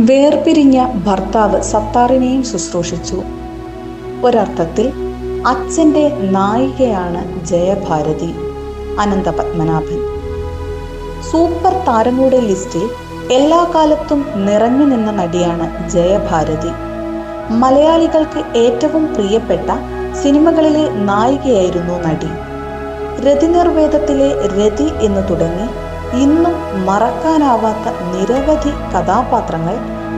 വേർപിരിഞ്ഞ ഭർത്താവ് സത്താറിനെയും ശുശ്രൂഷിച്ചു. ഒരർത്ഥത്തിൽ അച്ഛന്റെ നായികയാണ് ജയഭാരതി അനന്തപത്മനാഭൻ. സൂപ്പർ താരങ്ങളുടെ ലിസ്റ്റിൽ എല്ലാ കാലത്തും നിറഞ്ഞു നിന്ന നടിയാണ് ജയഭാരതി. മലയാളികൾക്ക് ഏറ്റവും പ്രിയപ്പെട്ട സിനിമകളിലെ നായികയായിരുന്നു നടി. രതിനിർവേദത്തിലെ രതി എന്ന് തുടങ്ങി ഇന്നും മറക്കാനാവാത്ത നിരവധി കഥാപാത്രങ്ങൾ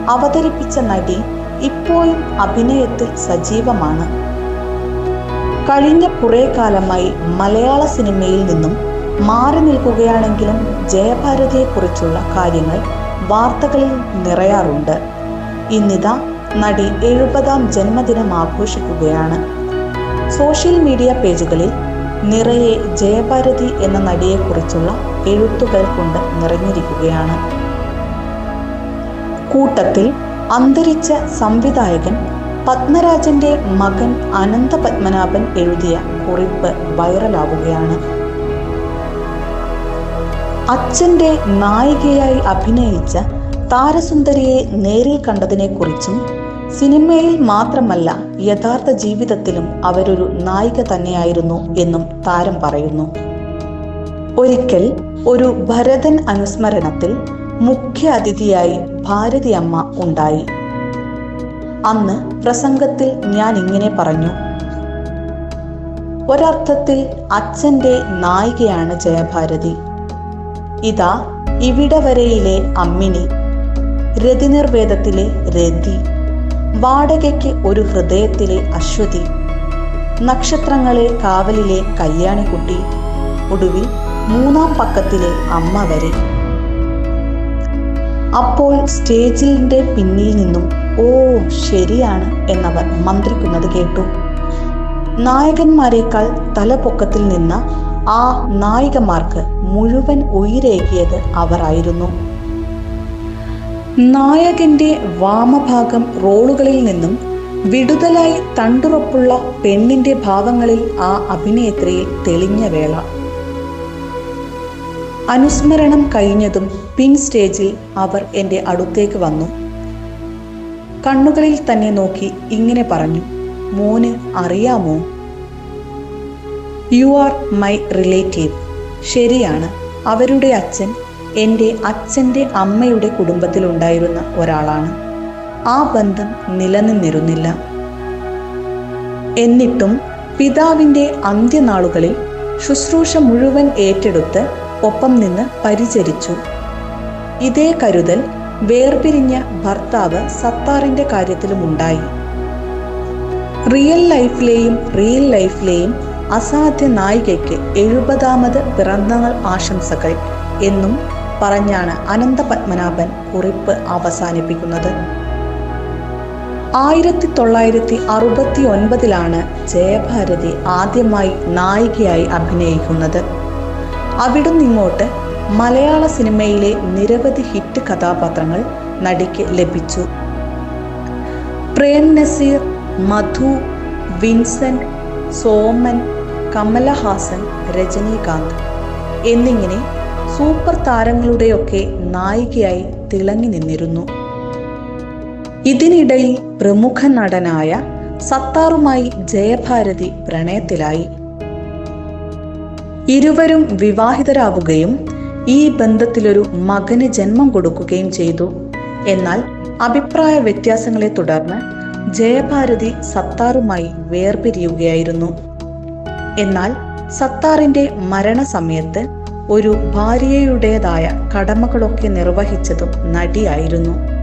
അവതരിപ്പിച്ച നടി ഇപ്പോഴും അഭിനയത്തിൽ സജീവമാണ്. കഴിഞ്ഞ കുറെ കാലമായി മലയാള സിനിമയിൽ നിന്നും മാറി നിൽക്കുകയാണെങ്കിലും ജയഭാരതിയെക്കുറിച്ചുള്ള കാര്യങ്ങൾ വാർത്തകളിൽ നിറയാറുണ്ട്. ഇന്നിതാ നടി എഴുപതാം ജന്മദിനം ആഘോഷിക്കുകയാണ്. സോഷ്യൽ മീഡിയ പേജുകളിൽ നിറയെ ജയഭാരതി എന്ന നടിയെക്കുറിച്ചുള്ള എഴുത്തുകൾ കൊണ്ട് നിറഞ്ഞിരിക്കുകയാണ്. കൂട്ടത്തിൽ അന്തരിച്ച സംവിധായകൻ പത്മരാജന്റെ മകൻ അനന്ത പത്മനാഭൻ എഴുതിയ കുറിപ്പ് വൈറലാവുകയാണ്. അച്ഛന്റെ നായികയായി അഭിനയിച്ച താരസുന്ദരിയെ നേരിൽ കണ്ടതിനെക്കുറിച്ചും സിനിമയിൽ മാത്രമല്ല യഥാർത്ഥ ജീവിതത്തിലും അവരൊരു നായിക തന്നെയായിരുന്നു എന്നും താരം പറയുന്നു. ഒരിക്കൽ ഒരു ഭരതൻ അനുസ്മരണത്തിൽ മുഖ്യ അതിഥിയായി ഭാരതി അമ്മ ഉണ്ടായി. അന്ന് പ്രസംഗത്തിൽ ഞാൻ ഇങ്ങനെ പറഞ്ഞു. ഒരർത്ഥത്തിൽ അച്ഛന്റെ നായികയാണ് ജയഭാരതി. ഇതാ ഇവിടെ വരെയിലെ അമ്മിനി രതിനിർവേദത്തിലെ രതി. വാടകയ്ക്ക് ഒരു ഹൃദയത്തിലെ അശ്വതി. നക്ഷത്രങ്ങളെ കാവലിലെ കല്യാണിക്കുട്ടി. ഒടുവിൽ മൂന്നാം പക്കത്തിലെ അമ്മ വരെ. അപ്പോൾ സ്റ്റേജിന്റെ പിന്നിൽ നിന്നും ഓ ശരിയാണ് എന്നവർ മന്ത്രിക്കുന്നത് കേട്ടു. നായകന്മാരെക്കാൾ തലപൊക്കത്തിൽ നിന്ന ആ നായികമാർക്ക് മുഴുവൻ ഉയരേകിയത് അവർ ആയിരുന്നു. നായകന്റെ വാമഭാഗം റോളുകളിൽ നിന്നും വിടുതലായി തണ്ടുറപ്പുള്ള പെണ്ണിന്റെ ഭാവങ്ങളിൽ ആ അഭിനേത്രിയെ തെളിഞ്ഞ വേള. അനുസ്മരണം കഴിഞ്ഞതും പിൻ സ്റ്റേജിൽ അവർ എന്റെ അടുത്തേക്ക് വന്നു. കണ്ണുകളിൽ തന്നെ നോക്കി ഇങ്ങനെ പറഞ്ഞു മോന് അറിയാമോ? You are my relative. ശരിയാണ് അവരുടെ അച്ഛൻ എന്റെ അച്ഛന്റെ അമ്മയുടെ കുടുംബത്തിലുണ്ടായിരുന്ന ഒരാളാണ്. ആ ബന്ധം നിലനിന്നിരുന്നില്ല. എന്നിട്ടും പിതാവിന്റെ അന്ത്യനാളുകളിൽ ശുശ്രൂഷ മുഴുവൻ ഏറ്റെടുത്ത് ഒപ്പം നിന്ന് പരിചരിച്ചു. ഇതേ കരുതൽ വേർപിരിഞ്ഞ ഭർത്താവ് സത്താറിന്റെ കാര്യത്തിലും ഉണ്ടായി റിയൽ ലൈഫിലെയും റിയൽ ലൈഫിലെയും അസാധ്യ നായികയ്ക്ക് എഴുപതാമത് പിറന്നാൾ ആശംസകൾ എന്നും പറഞ്ഞാണ് അനന്ത പത്മനാഭൻ കുറിപ്പ് അവസാനിപ്പിക്കുന്നത്. ആയിരത്തി തൊള്ളായിരത്തി അറുപത്തി ഒൻപതിലാണ് ജയഭാരതി ആദ്യമായി നായികയായി അഭിനയിക്കുന്നത്. അവിടുന്ന് ഇങ്ങോട്ട് മലയാള സിനിമയിലെ നിരവധി ഹിറ്റ് കഥാപാത്രങ്ങൾ നടിക്ക് ലഭിച്ചു. പ്രേം നസീർ മധു വിൻസെന്റ് സോമൻ കമലഹാസൻ രജനീകാന്ത് എന്നിങ്ങനെ സൂപ്പർ താരങ്ങളുടെയൊക്കെ നായികയായി തിളങ്ങി നിന്നിരുന്നു. ഇതിനിടയിൽ പ്രമുഖ നടനായ സത്താറുമായി ജയഭാരതി പ്രണയത്തിലായി. ഇരുവരും വിവാഹിതരാവുകയും ഈ ബന്ധത്തിലൊരു മകന് ജന്മം കൊടുക്കുകയും ചെയ്തു. എന്നാൽ അഭിപ്രായ വ്യത്യാസങ്ങളെ തുടർന്ന് ജയഭാരതി സത്താറുമായി വേർപിരിയുകയായിരുന്നു. എന്നാൽ സത്താറിന്റെ മരണസമയത്ത് ഒരു ഭാര്യയുടേതായ കടമകളൊക്കെ നിർവഹിച്ചതും നടിയായിരുന്നു.